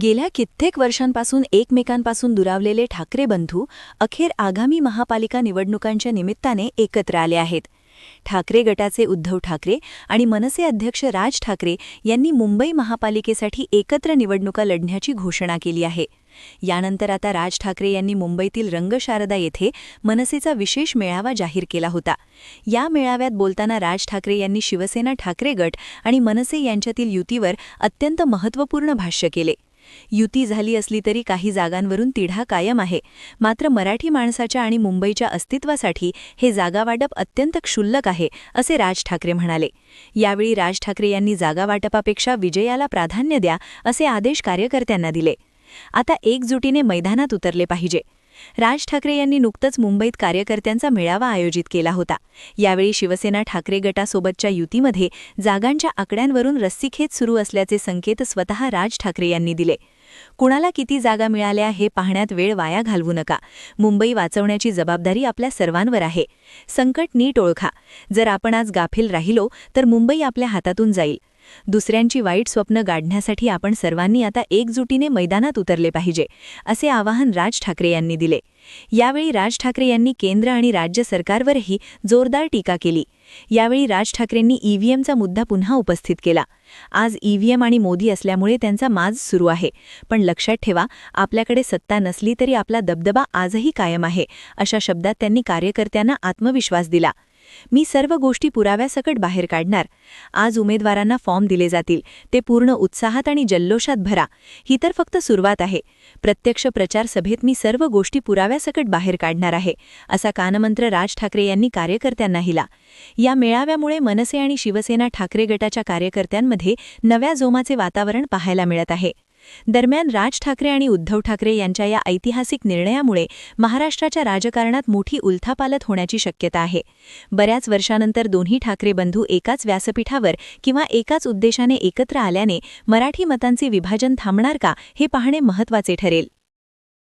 गेल्या कित्येक वर्षांपासून एकमेकांपासून दुरावलेले ठाकरे बंधू अखेर आगामी महापालिका निवडणुकांच्या निमित्ताने एकत्र आले आहेत. ठाकरे गटाचे उद्धव ठाकरे आणि मनसे अध्यक्ष राज ठाकरे यांनी मुंबई महापालिकेसाठी एकत्र निवडणुका लढण्याची घोषणा केली आहे. यानंतर आता राज ठाकरे यांनी मुंबईतील रंगशारदा येथे मनसेचा विशेष मेळावा जाहीर केला होता. या मेळाव्यात बोलताना राज ठाकरे यांनी शिवसेना ठाकरे गट आणि मनसे यांच्यातील युतीवर अत्यंत महत्त्वपूर्ण भाष्य केले. युती झाली असली तरी काही जागांवरून तिढा कायम आहे. मात्र मराठी माणसाच्या आणि मुंबईच्या अस्तित्वासाठी हे जागावाटप अत्यंत क्षुल्लक आहे असे राज ठाकरे म्हणाले. यावेळी राज ठाकरे यांनी जागावाटपापेक्षा विजयाला प्राधान्य द्या असे आदेश कार्यकर्त्यांना दिले. आता एकजुटीने मैदानात उतरले पाहिजे. राज ठाकरे यांनी नुकतंच मुंबईत कार्यकर्त्यांचा मेळावा आयोजित केला होता. यावेळी शिवसेना ठाकरे गटासोबतच्या युतीमध्ये जागांच्या आकड्यांवरून रस्सीखेच सुरू असल्याचे संकेत स्वतः राज ठाकरे यांनी दिले. कुणाला किती जागा मिळाल्या हे पाहण्यात वेळ वाया घालवू नका. मुंबई वाचवण्याची जबाबदारी आपल्या सर्वांवर आहे. संकट नीट ओळखा. जर आपण आज गाफील राहिलो तर मुंबई आपल्या हातातून जाईल. दुसऱ्यांची वाईट स्वप्न गाढण्यासाठी आपण सर्वांनी आता एकजुटीने मैदानात उतरले पाहिजे असे आवाहन राज ठाकरे यांनी दिले. यावेळी राज ठाकरे यांनी केंद्र आणि राज्य सरकारवरही जोरदार टीका केली. यावेळी राज ठाकरेंनी ईव्हीएमचा मुद्दा पुन्हा उपस्थित केला. आज ईव्हीएम आणि मोदी असल्यामुळे त्यांचा माज सुरू आहे. पण लक्षात ठेवा आपल्याकडे सत्ता नसली तरी आपला दबदबा आजही कायम आहे अशा शब्दात त्यांनी कार्यकर्त्यांना आत्मविश्वास दिला. मी सर्व गोष्टी पुराव्यासकट बाहेर काढणार. आज उमेदवारांना फॉर्म दिले जातील. ते पूर्ण उत्साहात आणि जल्लोषात भरा. ही तर फक्त सुरुवात आहे. प्रत्यक्ष प्रचार सभेत मी सर्व गोष्टी पुराव्यासकट बाहेर काढणार आहे असा कानमंत्र राज ठाकरे यांनी कार्यकर्त्यांना हिला. या मेळाव्यामुळे मनसे आणि शिवसेना ठाकरे गटाच्या कार्यकर्त्यांमध्ये नव्या जोमाचे वातावरण पाहायला मिळत आहे. दरम्यान राज ठाकरे आणि उद्धव ठाकरे यांच्या या ऐतिहासिक निर्णयामुळे महाराष्ट्राच्या राजकारणात मोठी उलथापालत होण्याची शक्यता आहे. बऱ्याच वर्षानंतर दोन्ही ठाकरे बंधू एकाच व्यासपीठावर किंवा एकाच उद्देशाने एकत्र आल्याने मराठी मतांचे विभाजन थांबणार का हे पाहणे महत्त्वाचे ठरेल.